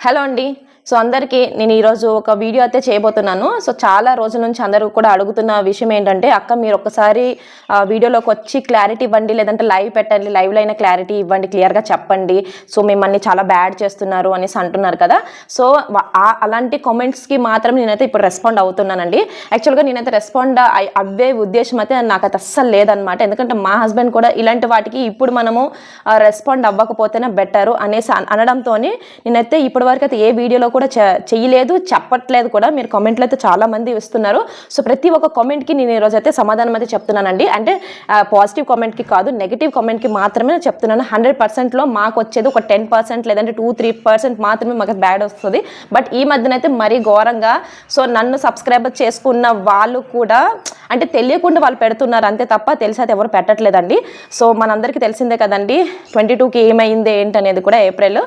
Hello అండి. So అందరికీ నేను ఈరోజు ఒక వీడియో అయితే చేయబోతున్నాను. సో చాలా రోజుల నుంచి అందరూ కూడా అడుగుతున్న విషయం ఏంటంటే అక్క మీరు ఒక్కసారి వీడియోలోకి వచ్చి క్లారిటీ ఇవ్వండి లేదంటే లైవ్ పెట్టండి లైవ్లో అయిన క్లారిటీ ఇవ్వండి క్లియర్గా చెప్పండి. సో మిమ్మల్ని చాలా బ్యాడ్ చేస్తున్నారు అనేసి అంటున్నారు కదా. సో ఆ- అలాంటి కామెంట్స్కి మాత్రం నేనైతే ఇప్పుడు రెస్పాండ్ అవుతున్నానండి. యాక్చువల్గా నేనైతే రెస్పాండ్ అయ్- అవ్వే ఉద్దేశం అయితే నాకు అయితే అస్సలు లేదనమాట ఎందుకంటే మా హస్బెండ్ కూడా ఇలాంటి వాటికి ఇప్పుడు మనము రెస్పాండ్ అవ్వకపోతేనే బెటరు అనేసి అనడంతో నేనైతే ఇప్పటివరకు అయితే ఏ వీడియోలో కూడా కూడా చెయ్యలేదు చెప్పట్లేదు కూడా. మీరు కామెంట్లు అయితే చాలా మంది ఇస్తున్నారు. సో ప్రతి ఒక్క కామెంట్కి నేను ఈరోజు అయితే సమాధానం అయితే చెప్తున్నానండి. అంటే పాజిటివ్ కామెంట్కి కాదు నెగిటివ్ కామెంట్కి మాత్రమే నేను చెప్తున్నాను. హండ్రెడ్ పర్సెంట్లో మాకు వచ్చేది ఒక టెన్ పర్సెంట్ లేదంటే టూ త్రీ పర్సెంట్ మాత్రమే మాకు బ్యాడ్ వస్తుంది. బట్ ఈ మధ్యన అయితే మరీ ఘోరంగా సో నన్ను సబ్స్క్రైబర్ చేసుకున్న వాళ్ళు కూడా అంటే తెలియకుండా వాళ్ళు పెడుతున్నారు. అంతే తప్ప తెలిసి అయితే ఎవరు పెట్టట్లేదండి. సో మనందరికీ తెలిసిందే కదండి ట్వంటీ టూకి ఏమైంది ఏంటనేది కూడా ఏప్రిల్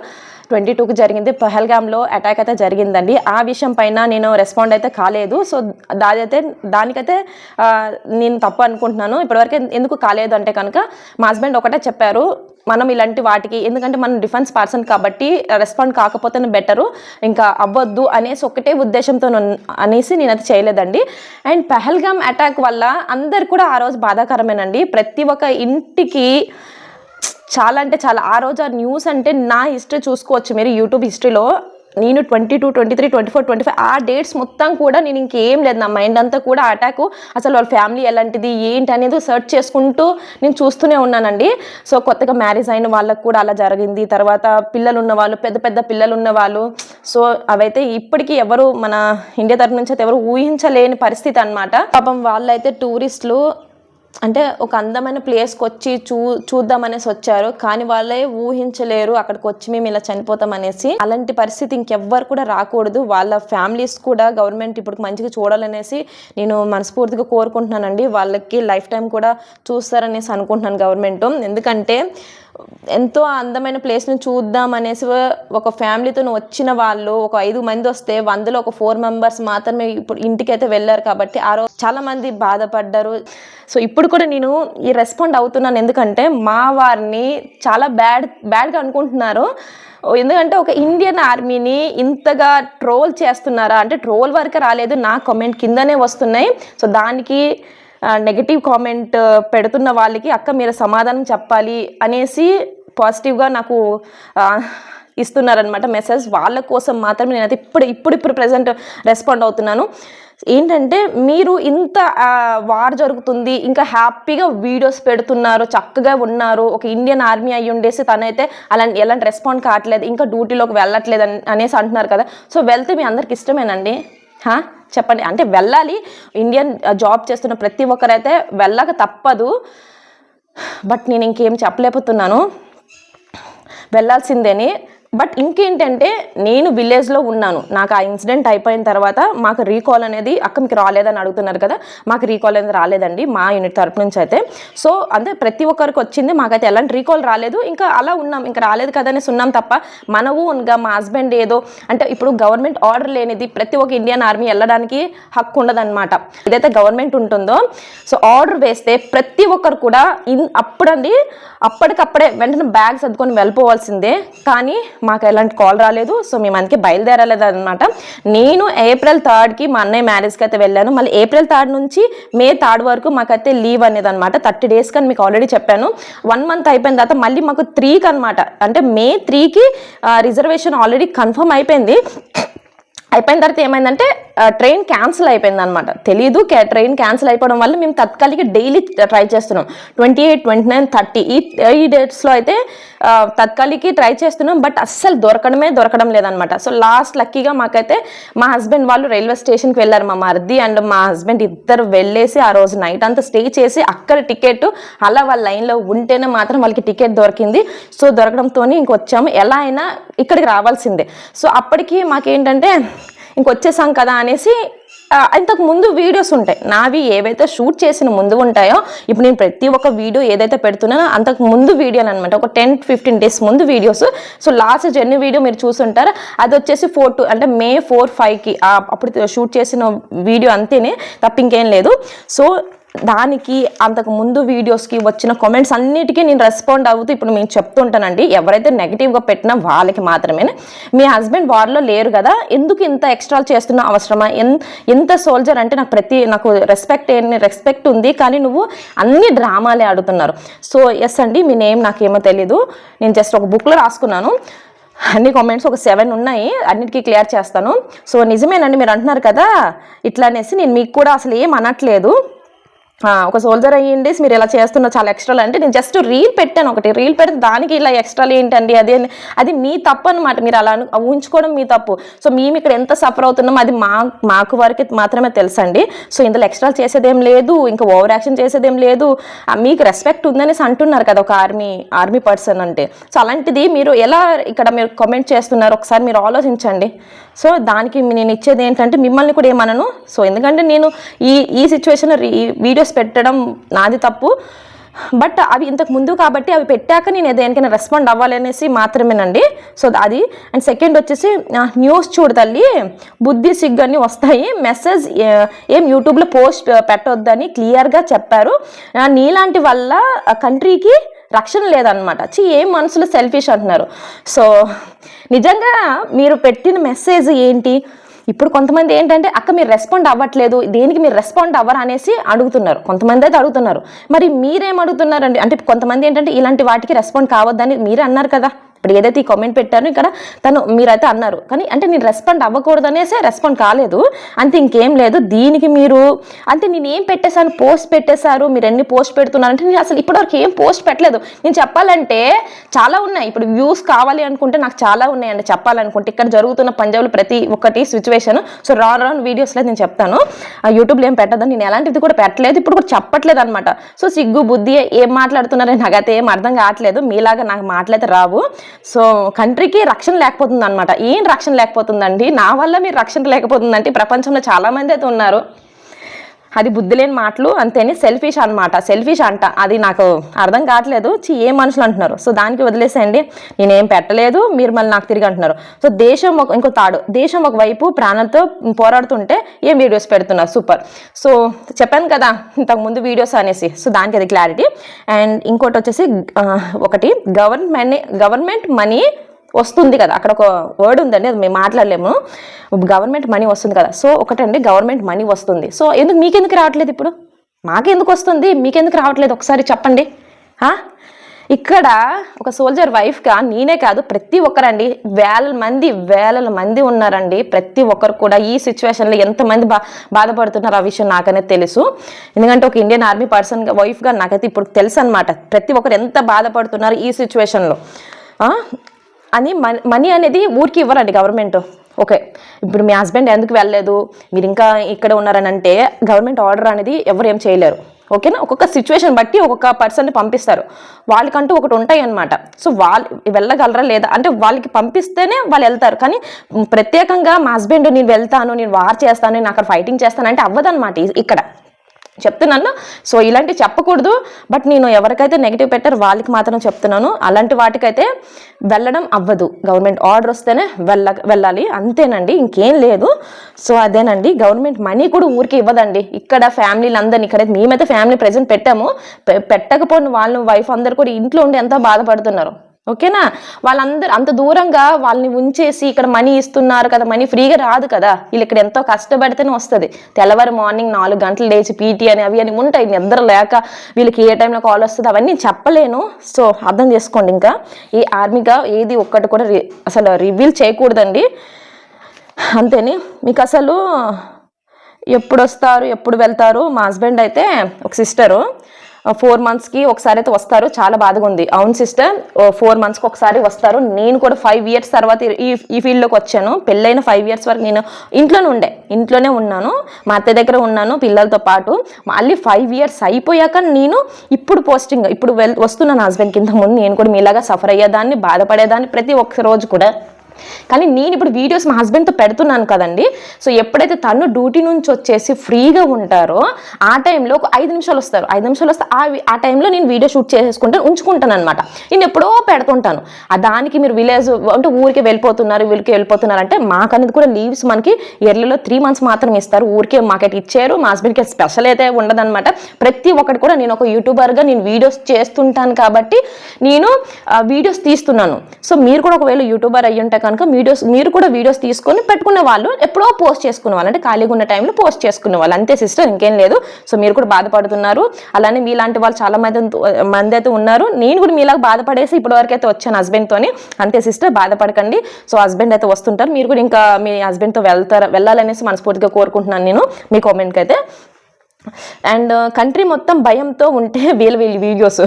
ట్వంటీ టూకి జరిగింది. పహల్గామ్లో అటాక్ అయితే జరిగిందండి. ఆ విషయం పైన నేను రెస్పాండ్ అయితే కాలేదు. సో దాదైతే దానికైతే నేను తప్పు అనుకుంటున్నాను. ఇప్పటివరకు ఎందుకు కాలేదు అంటే కనుక మా హస్బెండ్ ఒకటే చెప్పారు మనం ఇలాంటి వాటికి ఎందుకంటే మనం డిఫెన్స్ పర్సన్ కాబట్టి రెస్పాండ్ కాకపోతేనే బెటరు ఇంకా అవ్వద్దు అనేసి ఒకటే ఉద్దేశంతో అనేసి నేను అది చేయలేదండి. అండ్ పెహల్గామ్ అటాక్ వల్ల అందరు కూడా ఆ రోజు బాధాకరమేనండి. ప్రతి ఒక్క ఇంటికి చాలా అంటే చాలా. ఆ రోజు ఆ న్యూస్ అంటే నా హిస్టరీ చూసుకోవచ్చు మీరు యూట్యూబ్ హిస్టరీలో నేను twenty two twenty three twenty four twenty five ఆ డేట్స్ మొత్తం కూడా నేను ఇంకేం లేదు. నా మైండ్ అంతా కూడా అటాక్ అసలు వాళ్ళ ఫ్యామిలీ ఎలాంటిది ఏంటి అనేది సెర్చ్ చేసుకుంటూ నేను చూస్తూనే ఉన్నానండి. సో కొత్తగా మ్యారేజ్ అయిన వాళ్ళకు కూడా అలా జరిగింది. తర్వాత పిల్లలు ఉన్న వాళ్ళు పెద్ద పెద్ద పిల్లలు ఉన్న వాళ్ళు సో అవైతే ఇప్పటికీ ఎవరు మన ఇండియా తరఫు నుంచి అయితే ఎవరు ఊహించలేని పరిస్థితి అనమాట పాపం వాళ్ళైతే టూరిస్టులు అంటే ఒక అందమైన ప్లేస్కి వచ్చి చూ చూద్దామనేసి వచ్చారు. కానీ వాళ్ళే ఊహించలేరు అక్కడికి వచ్చి మేము ఇలా చనిపోతాం అనేసి అలాంటి పరిస్థితి ఇంకెవ్వరు కూడా రాకూడదు. వాళ్ళ ఫ్యామిలీస్ కూడా గవర్నమెంట్ ఇప్పుడు మంచిగా చూడాలనేసి నేను మనస్ఫూర్తిగా కోరుకుంటున్నానండి. వాళ్ళకి లైఫ్ టైం కూడా చూస్తారనేసి అనుకుంటున్నాను గవర్నమెంట్ ఎందుకంటే ఎంతో అందమైన ప్లేస్ని చూద్దాం అనేసి ఒక ఫ్యామిలీతో వచ్చిన వాళ్ళు ఒక ఐదు మంది వస్తే వందలో ఒక ఫోర్ మెంబర్స్ మాత్రమే ఇప్పుడు ఇంటికైతే వెళ్ళారు కాబట్టి ఆ రోజు చాలామంది బాధపడ్డారు. సో ఇప్పుడు కూడా నేను ఈ రెస్పాండ్ అవుతున్నాను. ఎందుకంటే మా వారిని చాలా బ్యాడ్ బ్యాడ్గా అనుకుంటున్నారు. ఎందుకంటే ఒక ఇండియన్ ఆర్మీని ఇంతగా ట్రోల్ చేస్తున్నారా? అంటే ట్రోల్ వరకు రాలేదు. నా కమెంట్ కిందనే వస్తున్నాయి. సో దానికి నెగిటివ్ కామెంట్ పెడుతున్న వాళ్ళకి అక్క మీరు సమాధానం చెప్పాలి అనేసి పాజిటివ్గా నాకు ఇస్తున్నారనమాట మెసేజ్ వాళ్ళ కోసం మాత్రమే నేనైతే ఇప్పుడు ఇప్పుడు ఇప్పుడు ప్రజెంట్ రెస్పాండ్ అవుతున్నాను. ఏంటంటే మీరు ఇంత వార్ జరుగుతుంది ఇంకా హ్యాపీగా వీడియోస్ పెడుతున్నారు చక్కగా ఉన్నారు ఒక ఇండియన్ ఆర్మీ అయ్యి ఉండేసి తనైతే అలాంటి ఎలాంటి రెస్పాండ్ కావట్లేదు ఇంకా డ్యూటీలోకి వెళ్ళట్లేదు అని అనేసి అంటున్నారు కదా. సో వెళ్తే మీ అందరికి ఇష్టమేనండి? హా? చెప్పండి. అంటే వెళ్ళాలి. ఇండియన్ జాబ్ చేస్తున్న ప్రతి ఒక్కరైతే వెళ్ళక తప్పదు. బట్ నేను ఇంకేం చెప్పలేకపోతున్నాను. వెళ్ళాల్సిందేని బట్ ఇంకేంటంటే నేను విలేజ్లో ఉన్నాను. నాకు ఆ ఇన్సిడెంట్ అయిపోయిన తర్వాత మాకు రీకాల్ అనేది అక్క మీకు రాలేదని అడుగుతున్నారు కదా మాకు రీకాల్ అనేది రాలేదండి మా యూనిట్ తరపు నుంచి అయితే. సో అంటే ప్రతి ఒక్కరికి వచ్చింది మాకైతే ఎలాంటి రీకాల్ రాలేదు. ఇంకా అలా ఉన్నాం ఇంకా రాలేదు కదా ఉన్నాం తప్ప మనవు ఇంకా మా హస్బెండ్ ఏదో అంటే ఇప్పుడు గవర్నమెంట్ ఆర్డర్ లేనిది ప్రతి ఒక్క ఇండియన్ ఆర్మీ వెళ్ళడానికి హక్కు ఉండదన్నమాట. ఏదైతే గవర్నమెంట్ ఉంటుందో సో ఆర్డర్ వేస్తే ప్రతి ఒక్కరు కూడా ఇన్ అప్పుడండి అప్పటికప్పుడే వెంటనే బ్యాగ్స్ అద్దుకొని వెళ్ళిపోవాల్సిందే. కానీ మాకు ఎలాంటి కాల్ రాలేదు. సో మేము అందుకే బయలుదేరలేదు అనమాట నేను ఏప్రిల్ థర్డ్కి మా అన్నయ్య మ్యారేజ్కి అయితే వెళ్ళాను. మళ్ళీ ఏప్రిల్ థర్డ్ నుంచి మే థర్డ్ వరకు మాకైతే లీవ్ అనేది అనమాట థర్టీ డేస్కి కానీ మీకు ఆల్రెడీ చెప్పాను. వన్ మంత్ అయిపోయిన తర్వాత మళ్ళీ మాకు త్రీకి అనమాట అంటే మే త్రీకి రిజర్వేషన్ ఆల్రెడీ కన్ఫర్మ్ అయిపోయింది. అయిపోయిన తర్వాత ఏమైందంటే ట్రైన్ క్యాన్సిల్ అయిపోయింది అనమాట తెలీదు ట్రైన్ క్యాన్సిల్ అయిపోవడం వల్ల మేము తత్కాలికి డైలీ ట్రై చేస్తున్నాం. Twenty eight twenty nine thirty ఈ ఈ డేట్స్లో అయితే తత్కాలికి ట్రై చేస్తున్నాం బట్ అస్సలు దొరకడమే దొరకడం లేదనమాట సో లాస్ట్ లక్కీగా మాకైతే మా హస్బెండ్ వాళ్ళు రైల్వే స్టేషన్కి వెళ్ళారు మా మరిది అండ్ మా హస్బెండ్ ఇద్దరు వెళ్ళేసి ఆ రోజు నైట్ అంతా స్టే చేసి అక్కడ టికెట్ అలా వాళ్ళ లైన్లో ఉంటేనే మాత్రం వాళ్ళకి టికెట్ దొరికింది. సో దొరకడంతో ఇంకొచ్చాము. ఎలా అయినా ఇక్కడికి రావాల్సిందే. సో అప్పటికి మాకేంటంటే ఇంకొచ్చేసాం కదా అనేసి ఇంతకు ముందు వీడియోస్ ఉంటాయి. నావి ఏవైతే షూట్ చేసిన ముందు ఉంటాయో ఇప్పుడు నేను ప్రతి ఒక్క వీడియో ఏదైతే పెడుతున్నానో అంతకు ముందు వీడియోలు అనమాట ఒక టెన్ ఫిఫ్టీన్ డేస్ ముందు videos. So last journey video మీరు చూసుంటారు. అది వచ్చేసి ఫోర్ టూ అంటే మే ఫోర్ ఫైవ్కి అప్పుడు షూట్ చేసిన వీడియో అంతేనే తప్ప ఇంకేం లేదు. సో దానికి అంతకు ముందు వీడియోస్కి వచ్చిన కామెంట్స్ అన్నిటికీ నేను రెస్పాండ్ అవుతూ ఇప్పుడు నేను చెప్తుంటానండి. ఎవరైతే నెగిటివ్గా పెట్టినా వాళ్ళకి మాత్రమే మీ హస్బెండ్ వార్లో లేరు కదా ఎందుకు ఇంత ఎక్స్ట్రా చేస్తున్న అవసరమా? ఎన్ ఎంత సోల్జర్ అంటే నాకు ప్రతి నాకు రెస్పెక్ట్ రెస్పెక్ట్ ఉంది కానీ నువ్వు అన్ని డ్రామాలే ఆడుతున్నారు. సో ఎస్ అండి మీ నేమ్ నాకేమో తెలీదు. నేను జస్ట్ ఒక బుక్లో రాసుకున్నాను. అన్ని కామెంట్స్ ఒక సెవెన్ ఉన్నాయి అన్నిటికీ క్లియర్ చేస్తాను. సో నిజమేనండి మీరు అంటున్నారు కదా ఇట్లా అనేసి నేను మీకు కూడా అసలు ఏం అనట్లేదు. ఒక సోల్జర్ అయ్యింది. మీరు ఇలా చేస్తున్నారు చాలా ఎక్స్ట్రాలు అంటే నేను జస్ట్ రీల్ పెట్టాను ఒకటి. రీల్ పెడితే దానికి ఇలా ఎక్స్ట్రాలు ఏంటండి? అది అది మీ తప్పు అనమాట మీరు అలా ఊహించుకోవడం మీ తప్పు. సో మేము ఇక్కడ ఎంత సఫర్ అవుతున్నామో అది మా మాకు వరకు మాత్రమే తెలుసండి. సో ఇందులో ఎక్స్ట్రాలు చేసేదేం లేదు. ఇంకా ఓవర్ యాక్షన్ చేసేదేం లేదు. మీకు రెస్పెక్ట్ ఉందనేసి అంటున్నారు కదా ఒక ఆర్మీ ఆర్మీ పర్సన్ అంటే. సో అలాంటిది మీరు ఎలా ఇక్కడ మీరు కామెంట్ చేస్తున్నారు ఒకసారి మీరు ఆలోచించండి. సో దానికి నేను ఇచ్చేది ఏంటంటే మిమ్మల్ని కూడా ఏమనను. సో ఎందుకంటే నేను ఈ ఈ సిచ్యువేషన్లో వీడియోస్ పెట్టడం నాది తప్పు. బట్ అవి ఇంతకు ముందు కాబట్టి అవి పెట్టాక నేను దేనికైనా రెస్పాండ్ అవ్వాలి అనేసి మాత్రమేనండి. సో అది. అండ్ సెకండ్ వచ్చేసి న్యూస్ చూడు తల్లి. బుద్ధి సిగ్గు అన్నీ వస్తాయి. మెసేజ్ ఏం యూట్యూబ్లో పోస్ట్ పెట్టొద్దని క్లియర్గా చెప్పారు. నీలాంటి వల్ల కంట్రీకి రక్షణ లేదనమాట చి ఏం మనసులో సెల్ఫిష్ అంటున్నారు. సో నిజంగా మీరు పెట్టిన మెసేజ్ ఏంటి? ఇప్పుడు కొంతమంది ఏంటంటే అక్క మీరు రెస్పాండ్ అవ్వట్లేదు దేనికి మీరు రెస్పాండ్ అవ్వరు? అనేసి అడుగుతున్నారు. కొంతమంది అయితే అడుగుతున్నారు. మరి మీరేం అడుగుతున్నారండి? అంటే కొంతమంది ఏంటంటే ఇలాంటి వాటికి రెస్పాండ్ కావద్దని మీరే అన్నారు కదా. ఇప్పుడు ఏదైతే ఈ కామెంట్ పెట్టానో ఇక్కడ తను మీరైతే అన్నారు. కానీ అంటే నేను రెస్పాండ్ అవ్వకూడదు అనేసి రెస్పాండ్ కాలేదు. అంతే ఇంకేం లేదు. దీనికి మీరు అంటే నేను ఏం పెట్టేశాను? పోస్ట్ పెట్టేశారు. మీరు ఎన్ని పోస్ట్ పెడుతున్నారంటే నేను అసలు ఇప్పటివరకు ఏం పోస్ట్ పెట్టలేదు. నేను చెప్పాలంటే చాలా ఉన్నాయి. ఇప్పుడు వ్యూస్ కావాలి అనుకుంటే నాకు చాలా ఉన్నాయండి చెప్పాలనుకుంటే. ఇక్కడ జరుగుతున్న పంజాబ్లో ప్రతి ఒక్కటి సిచ్యువేషన్ సో రాను రాను వీడియోస్లో నేను చెప్తాను. ఆ యూట్యూబ్లో ఏం పెట్టదని నేను ఎలాంటిది కూడా పెట్టలేదు. ఇప్పుడు కూడా చెప్పట్లేదు అనమాట సో సిగ్గు బుద్ధి ఏం మాట్లాడుతున్నారో నాకైతే ఏం అర్థం కావట్లేదు. మీలాగా నాకు మాట్లాడితే రావు. సో కంట్రీకి రక్షణ లేకపోతుంది అనమాట ఏం రక్షణ లేకపోతుందండి? నా వల్ల మీరు రక్షణ లేకపోతుందంటే ప్రపంచంలో చాలామంది అయితే ఉన్నారు. అది బుద్ధి లేని మాటలు అంతేని సెల్ఫిష్ అనమాట సెల్ఫిష్ అంట. అది నాకు అర్థం కావట్లేదు. చి ఏ మనుషులు అంటున్నారు? సో దానికి వదిలేసేయండి. నేనేం పెట్టలేదు. మీరు మళ్ళీ నాకు తిరిగి అంటున్నారు. సో దేశం ఒక ఇంకో తాడు. దేశం ఒకవైపు ప్రాణాలతో పోరాడుతుంటే ఏం వీడియోస్ పెడుతున్నారు? సూపర్ సో చెప్పాను కదా ఇంతకు ముందు వీడియోస్ అనేసి. సో దానికి అది క్లారిటీ అండ్ ఇంకోటి వచ్చేసి ఒకటి గవర్నమెంట్ గవర్నమెంట్ మనీ వస్తుంది కదా. అక్కడ ఒక వర్డ్ ఉందండి అది మేము మాట్లాడలేము. గవర్నమెంట్ మనీ వస్తుంది కదా. సో ఒకటండి గవర్నమెంట్ మనీ వస్తుంది. సో ఎందుకు మీకెందుకు రావట్లేదు ఇప్పుడు? మాకెందుకు వస్తుంది? మీకెందుకు రావట్లేదు? ఒకసారి చెప్పండి. ఇక్కడ ఒక సోల్జర్ వైఫ్గా నేనే కాదు ప్రతి ఒక్కరండి వేల మంది వేల మంది ఉన్నారండి. ప్రతి ఒక్కరు కూడా ఈ సిచ్యువేషన్లో ఎంతమంది బా బాధపడుతున్నారు ఆ విషయం నాకనే తెలుసు. ఎందుకంటే ఒక ఇండియన్ ఆర్మీ పర్సన్గా వైఫ్గా నాకైతే ఇప్పుడు తెలుసు అనమాట ప్రతి ఒక్కరు ఎంత బాధపడుతున్నారు ఈ సిచ్యువేషన్లో అని మనీ మనీ అనేది ఊరికి ఇవ్వరండి గవర్నమెంట్. ఓకే ఇప్పుడు మీ హస్బెండ్ ఎందుకు వెళ్ళలేదు? మీరు ఇంకా ఇక్కడ ఉన్నారని అంటే గవర్నమెంట్ ఆర్డర్ అనేది ఎవరు ఏం చేయలేరు. ఓకేనా? ఒక్కొక్క సిచ్యువేషన్ బట్టి ఒక్కొక్క పర్సన్ని పంపిస్తారు. వాళ్ళకంటూ ఒకటి ఉంటాయి అనమాట సో వాళ్ళు వెళ్ళగలరా లేదా? అంటే వాళ్ళకి పంపిస్తేనే వాళ్ళు వెళ్తారు. కానీ ప్రత్యేకంగా మా హస్బెండ్ నేను వెళ్తాను నేను వార్ చేస్తాను నేను అక్కడ ఫైటింగ్ చేస్తాను అంటే అవ్వదన్నమాట ఇ- ఇక్కడ. చెప్తున్నాను. సో ఇలాంటివి చెప్పకూడదు. బట్ నేను ఎవరికైతే నెగిటివ్ పెట్టారో వాళ్ళకి మాత్రం చెప్తున్నాను. అలాంటి వాటికైతే వెళ్ళడం అవ్వదు. గవర్నమెంట్ ఆర్డర్ వస్తేనే వెళ్ళ వెళ్ళాలి. అంతేనండి. ఇంకేం లేదు. సో అదేనండి. గవర్నమెంట్ మనీ కూడా ఊరికి ఇవ్వదండి. ఇక్కడ ఫ్యామిలీలు అందరినీ ఇక్కడ మేమైతే ఫ్యామిలీ ప్రెజెంట్ పెట్టాము. పె- పెట్టకపోయిన వాళ్ళు వైఫ్ అందరు కూడా ఇంట్లో ఉండి ఎంతో బాధపడుతున్నారు? ఓకేనా? వాళ్ళందరూ అంత దూరంగా వాళ్ళని ఉంచేసి ఇక్కడ మనీ ఇస్తున్నారు కదా మనీ ఫ్రీగా రాదు కదా. వీళ్ళు ఇక్కడ ఎంతో కష్టపడితేనే వస్తుంది. తెల్లవారు మార్నింగ్ నాలుగు గంటలు లేచి పీటీ అని అవి అని ఉంటాయి నిద్ర లేక వీళ్ళకి ఏ టైంలో కాల్ వస్తుంది అవన్నీ చెప్పలేను. సో అర్థం చేసుకోండి ఇంకా. ఈ ఆర్మీగా ఏది ఒక్కటి కూడా రి- అసలు రివీల్ చేయకూడదండి. అంతేని మీకు అసలు ఎప్పుడు వస్తారు ఎప్పుడు వెళ్తారు? మా హస్బెండ్ అయితే ఒక సిస్టరు. ఫోర్ మంత్స్కి ఒకసారి అయితే వస్తారు. చాలా బాధగా ఉంది. అవును సిస్టర్ ఫోర్ మంత్స్కి ఒకసారి వస్తారు. నేను కూడా ఫైవ్ ఇయర్స్ తర్వాత ఈ ఈ ఫీల్డ్లోకి వచ్చాను. పెళ్ళైన ఫైవ్ ఇయర్స్ వరకు నేను ఇంట్లోనే ఉండే. ఇంట్లోనే ఉన్నాను. మా అత్త దగ్గర ఉన్నాను పిల్లలతో పాటు. మళ్ళీ ఫైవ్ ఇయర్స్ అయిపోయాక నేను ఇప్పుడు పోస్టింగ్ ఇప్పుడు వెల్ వస్తున్నాను హస్బెండ్ కింద ముందు నేను కూడా మీలాగా సఫర్ అయ్యేదాన్ని బాధపడేదాన్ని ప్రతి ఒక్క రోజు కూడా. కానీ నేను ఇప్పుడు వీడియోస్ మా హస్బెండ్తో పెడుతున్నాను కదండి. సో ఎప్పుడైతే తను డ్యూటీ నుంచి వచ్చేసి ఫ్రీగా ఉంటారో ఆ టైంలో ఒక ఐదు నిమిషాలు వస్తారు. ఐదు నిమిషాలు వస్తే ఆ ఆ టైంలో నేను వీడియో షూట్ చేసేసుకుంటాను ఉంచుకుంటాను అనమాట నేను ఎప్పుడో పెడుతుంటాను. ఆ దానికి మీరు విలేజ్ అంటే ఊరికి వెళ్ళిపోతున్నారు వీళ్ళకి వెళ్ళిపోతున్నారు అంటే మాకు అనేది కూడా లీవ్స్ మనకి ఇయర్లీలో త్రీ మంత్స్ మాత్రం ఇస్తారు. ఊరికే మాకైతే ఇచ్చారు మా హస్బెండ్కి స్పెషల్ అయితే ఉండదన్నమాట. ప్రతి ఒక్కటి కూడా నేను ఒక యూట్యూబర్గా నేను వీడియోస్ చేస్తుంటాను కాబట్టి నేను వీడియోస్ తీస్తున్నాను. సో మీరు కూడా ఒకవేళ యూట్యూబర్ అయ్యి ఉంటే కనుక వీడియోస్ మీరు కూడా వీడియోస్ తీసుకొని పెట్టుకునే వాళ్ళు ఎప్పుడో పోస్ట్ చేసుకునే వాళ్ళు. అంటే ఖాళీగా ఉన్న టైంలో పోస్ట్ చేసుకునే వాళ్ళు. అంతే సిస్టర్ ఇంకేం లేదు. సో మీరు కూడా బాధపడుతున్నారు. అలానే మీలాంటి వాళ్ళు చాలా మంది మంది అయితే ఉన్నారు. నేను కూడా మీలాగా బాధపడేసి ఇప్పటివరకు అయితే వచ్చాను హస్బెండ్తోని అంతే సిస్టర్ బాధపడకండి. సో హస్బెండ్ అయితే వస్తుంటారు. మీరు కూడా ఇంకా మీ హస్బెండ్తో వెళ్తారు వెళ్ళాలనేసి మనస్ఫూర్తిగా కోరుకుంటున్నాను నేను మీ కామెంట్కి అయితే. అండ్ uh, కంట్రీ మొత్తం భయంతో ఉంటే వీళ్ళ వీళ్ళ వీడియోస్.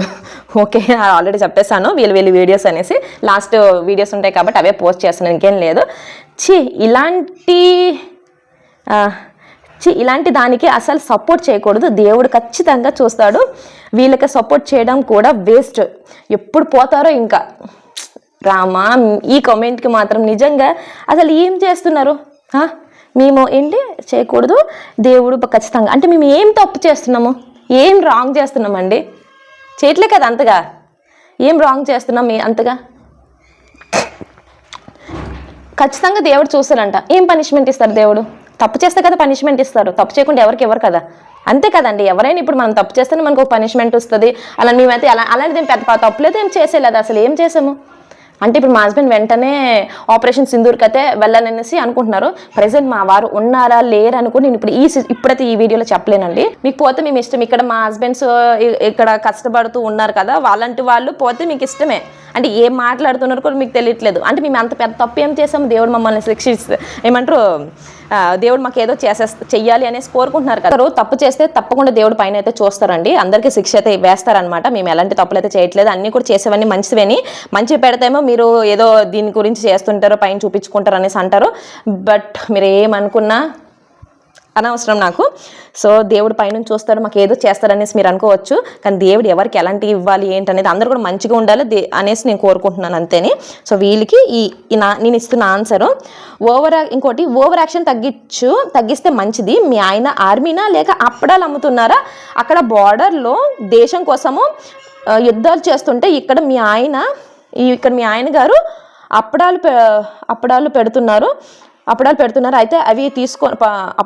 ఓకే ఆల్రెడీ చెప్పేశాను వీళ్ళ వీళ్ళ వీడియోస్ అనేసి. లాస్ట్ uh, వీడియోస్ ఉంటాయి కాబట్టి అవే పోస్ట్ చేస్తున్నాను ఇంకేం లేదు. ఛీ ఇలాంటి ఛీ చి ఇలాంటి దానికి అసలు సపోర్ట్ చేయకూడదు. దేవుడు ఖచ్చితంగా చూస్తాడు. వీళ్ళకి సపోర్ట్ చేయడం కూడా వేస్ట్ ఎప్పుడు పోతారో ఇంకా. రామా ఈ కమెంట్కి మాత్రం నిజంగా అసలు ఏం చేస్తున్నారు? మేము ఏంటి చేయకూడదు. దేవుడు ఖచ్చితంగా అంటే మేము ఏం తప్పు చేస్తున్నాము? ఏం రాంగ్ చేస్తున్నామండి? చేయట్లే కదా అంతగా? ఏం రాంగ్ చేస్తున్నాం అంతగా? ఖచ్చితంగా దేవుడు చూస్తారంట ఏం పనిష్మెంట్ ఇస్తారు దేవుడు? తప్పు చేస్తే కదా పనిష్మెంట్ ఇస్తారు. తప్పు చేయకుండా ఎవరికి ఎవరు కదా? అంతే కదండి. ఎవరైనా ఇప్పుడు మనం తప్పు చేస్తేనే మనకు ఒక పనిష్మెంట్ వస్తుంది. అలా మేమైతే అలా అలాంటిది ఏం పెద్ద తప్పులేదు ఏం చేసేలేదు అసలు ఏం చేసాము? అంటే ఇప్పుడు మా హస్బెండ్ వెంటనే ఆపరేషన్ సింధూర్కి అయితే వెళ్ళాలనేసి అనుకుంటున్నారు. ప్రజెంట్ మా వారు ఉన్నారా లేరా అనుకుని నేను ఇప్పుడు ఈ సి- ఇప్పుడైతే ఈ వీడియోలో చెప్పలేనండి. మీకు పోతే మేము ఇష్టం ఇక్కడ మా హస్బెండ్స్ ఇక్కడ కష్టపడుతూ ఉన్నారు కదా వాళ్ళంటి వాళ్ళు పోతే మీకు ఇష్టమే. అంటే ఏం మాట్లాడుతున్నారు కూడా మీకు తెలియట్లేదు. అంటే మేము అంత పెద్ద తప్పు ఏం చేసాము? దేవుడు మమ్మల్ని శిక్షిస్తే ఏమంటారు? దేవుడు మాకు ఏదో చేసేస్త చెయ్యాలి అనేసి కోరుకుంటున్నారు కదా. తప్పు చేస్తే తప్పకుండా దేవుడు పైన అయితే చూస్తారండి. అందరికీ శిక్ష అయితే వేస్తారనమాట మేము ఎలాంటి తప్పులు అయితే చేయట్లేదు. అన్ని కూడా చేసేవన్నీ మంచివేని. మంచి పెడతామో మీరు ఏదో దీని గురించి చేస్తుంటారో పైన చూపించుకుంటారు అనేసి అంటారు. బట్ మీరు ఏమనుకున్నా అనవసరం నాకు. సో దేవుడు పైనుంచి చూస్తారు మాకు ఏదో చేస్తారనేసి మీరు అనుకోవచ్చు. కానీ దేవుడు ఎవరికి ఎలాంటివి ఇవ్వాలి ఏంటనేది అందరూ కూడా మంచిగా ఉండాలి దే అనేసి నేను కోరుకుంటున్నాను అంతేనే. సో వీళ్ళకి ఈ నా నేను ఇస్తున్న ఆన్సరు ఓవర్ ఇంకోటి ఓవర్ యాక్షన్ తగ్గించు తగ్గిస్తే మంచిది. మీ ఆయన ఆర్మీనా లేక అప్పడాలు అమ్ముతున్నారా? అక్కడ బార్డర్లో దేశం కోసము యుద్ధాలు చేస్తుంటే ఇక్కడ మీ ఆయన ఈ ఇక్కడ మీ ఆయన గారు అప్పడాలు పె అప్పడాలు పెడుతున్నారు. అప్పడాలు పెడుతున్నారు. అయితే అవి తీసుకో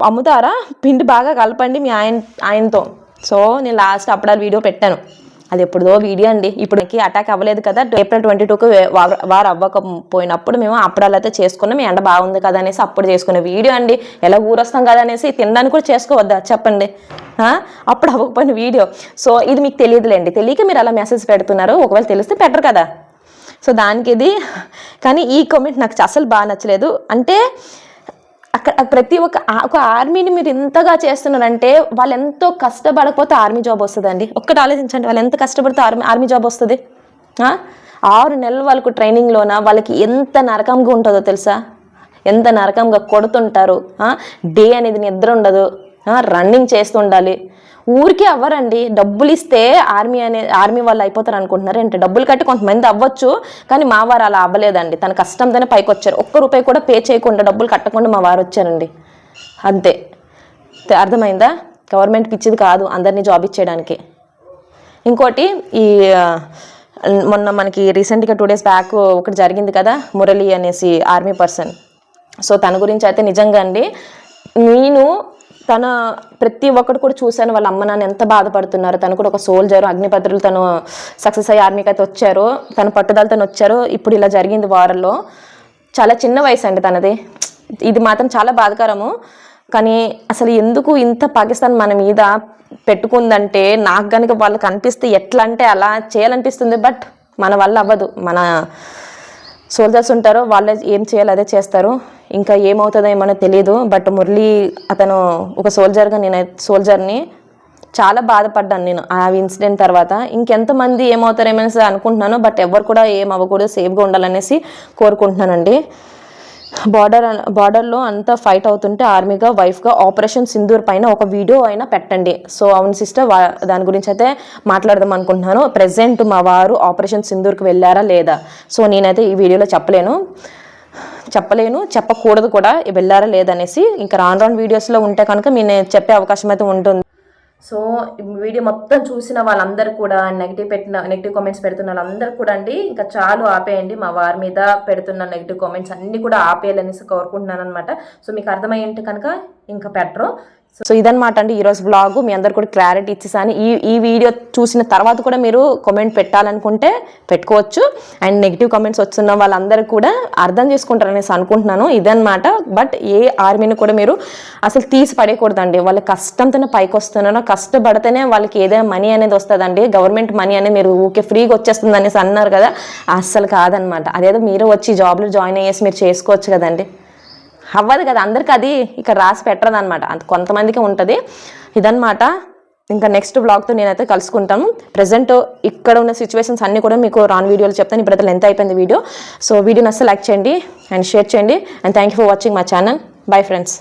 అమ్ముతారా? పిండి బాగా కలపండి మీ ఆయన ఆయనతో. సో నేను లాస్ట్ అప్పడాలు వీడియో పెట్టాను. అది ఎప్పుడుదో వీడియో అండి. ఇప్పుడు అటాక్ అవ్వలేదు కదా. ఏప్రిల్ ట్వంటీ టూకి వారు అవ్వకపోయినప్పుడు మేము అప్పడాలు అయితే చేసుకున్నాం. మీ ఎండ బాగుంది కదా అనేసి అప్పుడు చేసుకునే వీడియో అండి. ఎలా ఊరొస్తాం కదా అనేసి తినడానికి కూడా చేసుకోవద్దా? చెప్పండి. అప్పుడు అవ్వకపోయిన వీడియో. సో ఇది మీకు తెలియదులేండి. తెలియక మీరు అలా మెసేజ్ పెడుతున్నారు. ఒకవేళ తెలిస్తే పెట్టరు కదా. సో దానికి ఇది. కానీ ఈ కామెంట్ నాకు అసలు బాగా నచ్చలేదు. అంటే అక్కడ ప్రతి ఒక్క ఒక ఆర్మీని మీరు ఇంతగా చేస్తున్నారంటే వాళ్ళు ఎంతో కష్టపడకపోతే ఆర్మీ జాబ్ వస్తుందండి. ఒక్కటి ఆలోచించండి వాళ్ళు ఎంత కష్టపడితే ఆర్మీ ఆర్మీ జాబ్ వస్తుంది? ఆరు నెలలు వాళ్ళకు ట్రైనింగ్లోన? వాళ్ళకి ఎంత నరకంగా ఉంటుందో తెలుసా? ఎంత నరకంగా కొడుతుంటారు? డే అనేది నిద్ర ఉండదు. రన్నింగ్ చేస్తుండాలి. ఊరికే అవ్వరండి. డబ్బులు ఇస్తే ఆర్మీ అనే ఆర్మీ వాళ్ళు అయిపోతారు అనుకుంటున్నారు. అంటే డబ్బులు కట్టి కొంతమంది అవ్వచ్చు కానీ మా వారు అలా అవ్వలేదండి. తన కష్టంతోనే పైకి వచ్చారు ఒక్క రూపాయి కూడా పే చేయకుండా డబ్బులు కట్టకుండా మా వారు వచ్చారండి. అంతే. అర్థమైందా? గవర్నమెంట్ పిచ్చిది కాదు అందరినీ జాబ్ ఇచ్చేయడానికి. ఇంకోటి ఈ మొన్న మనకి రీసెంట్గా టూ డేస్ బ్యాక్ ఒకటి జరిగింది కదా మురళి అనేసి ఆర్మీ పర్సన్. సో తన గురించి అయితే నిజంగా అండి నేను తన ప్రతి ఒక్కరు కూడా చూశాను వాళ్ళ అమ్మ నాన్న ఎంత బాధపడుతున్నారు. తను కూడా ఒక సోల్జర్ అగ్నిపత్రులు తను సక్సెస్ అయ్యి ఆర్మీకి అయితే వచ్చారు. తన పట్టుదలతో వచ్చారు. ఇప్పుడు ఇలా జరిగింది వారంలో. చాలా చిన్న వయసు అండి తనది. ఇది మాత్రం చాలా బాధకరము. కానీ అసలు ఎందుకు ఇంత పాకిస్తాన్ మన మీద పెట్టుకుందంటే నాకు కనుక వాళ్ళకి అనిపిస్తే ఎట్లా అంటే అలా చేయాలనిపిస్తుంది. బట్ మన వల్ల అవ్వదు. మన సోల్జర్స్ ఉంటారో వాళ్ళే ఏం చేయాలో అదే చేస్తారు. ఇంకా ఏమవుతుందో ఏమో తెలియదు బట్ మురళి అతను ఒక సోల్జర్గా నేను సోల్జర్ని చాలా బాధపడ్డాను నేను ఆ ఇన్సిడెంట్ తర్వాత. ఇంకెంతమంది ఏమవుతారేమనేసి అనుకుంటున్నాను. బట్ ఎవరు కూడా ఏం అవ్వకూడదు. సేఫ్గా ఉండాలనేసి కోరుకుంటున్నానండి. బార్డర్ బార్డర్లో అంతా ఫైట్ అవుతుంటే ఆర్మీగా వైఫ్గా ఆపరేషన్ సింధూర్ పైన ఒక వీడియో అయినా పెట్టండి. సో అవును సిస్టర్ దాని గురించి అయితే మాట్లాడదాం అనుకుంటున్నాను. ప్రజెంట్ మా వారు ఆపరేషన్ సింధూర్కి వెళ్ళారా లేదా? సో నేనైతే ఈ వీడియోలో చెప్పలేను. చెప్పలేను చెప్పకూడదు కూడా. వెళ్ళారా లేదనేసి ఇంకా రాను రాను వీడియోస్లో ఉంటే కనుక నేను చెప్పే అవకాశం అయితే ఉంటుంది. సో వీడియో మొత్తం చూసిన వాళ్ళందరూ కూడా నెగిటివ్ పెట్టిన నెగిటివ్ కామెంట్స్ పెడుతున్న వాళ్ళందరూ కూడా అండి ఇంకా చాలు ఆపేయండి. మా వారి మీద పెడుతున్న నెగిటివ్ కామెంట్స్ అన్నీ కూడా ఆపేయాలనేసి కోరుకుంటున్నాను అనమాట సో మీకు అర్థమయ్యంటే కనుక ఇంకా పెట్టరు సో ఇదనమాట అండి ఈరోజు బ్లాగ్ మీ అందరు కూడా క్లారిటీ ఇచ్చేసాను. ఈ ఈ వీడియో చూసిన తర్వాత కూడా మీరు కామెంట్ పెట్టాలనుకుంటే పెట్టుకోవచ్చు. అండ్ నెగిటివ్ కామెంట్స్ వస్తున్న వాళ్ళందరూ కూడా అర్థం చేసుకుంటారు అనేసి అనుకుంటున్నాను. ఇదనమాట బట్ ఏ ఆర్మీని కూడా మీరు అసలు తీసి పడేయకూడదండి. వాళ్ళ కష్టంతోనే పైకి వస్తున్నారో కష్టపడితేనే వాళ్ళకి ఏదైనా మనీ అనేది వస్తుందండి. గవర్నమెంట్ మనీ అనేది మీరు ఊకే ఫ్రీగా వచ్చేస్తుంది అనేసి అన్నారు కదా అస్సలు కాదనమాట అదేదో మీరు వచ్చి జాబ్లో జాయిన్ అయ్యేసి మీరు చేసుకోవచ్చు కదండి. అవ్వదు కదా అందరికి అది ఇక్కడ రాసి పెట్టదు అనమాట అంత కొంతమందికి ఉంటుంది. ఇదన్నమాట ఇంకా నెక్స్ట్ బ్లాగ్తో నేనైతే కలుసుకుంటాను ప్రజెంట్ ఇక్కడ ఉన్న సిచ్యువేషన్స్ అన్నీ కూడా మీకు రాన్ వీడియోలు చెప్తాను. ఇప్పుడు లెంత్ అయిపోయింది వీడియో. సో వీడియో నచ్చితే లైక్ చేయండి అండ్ షేర్ చేయండి. And thank you for watching my channel bye friends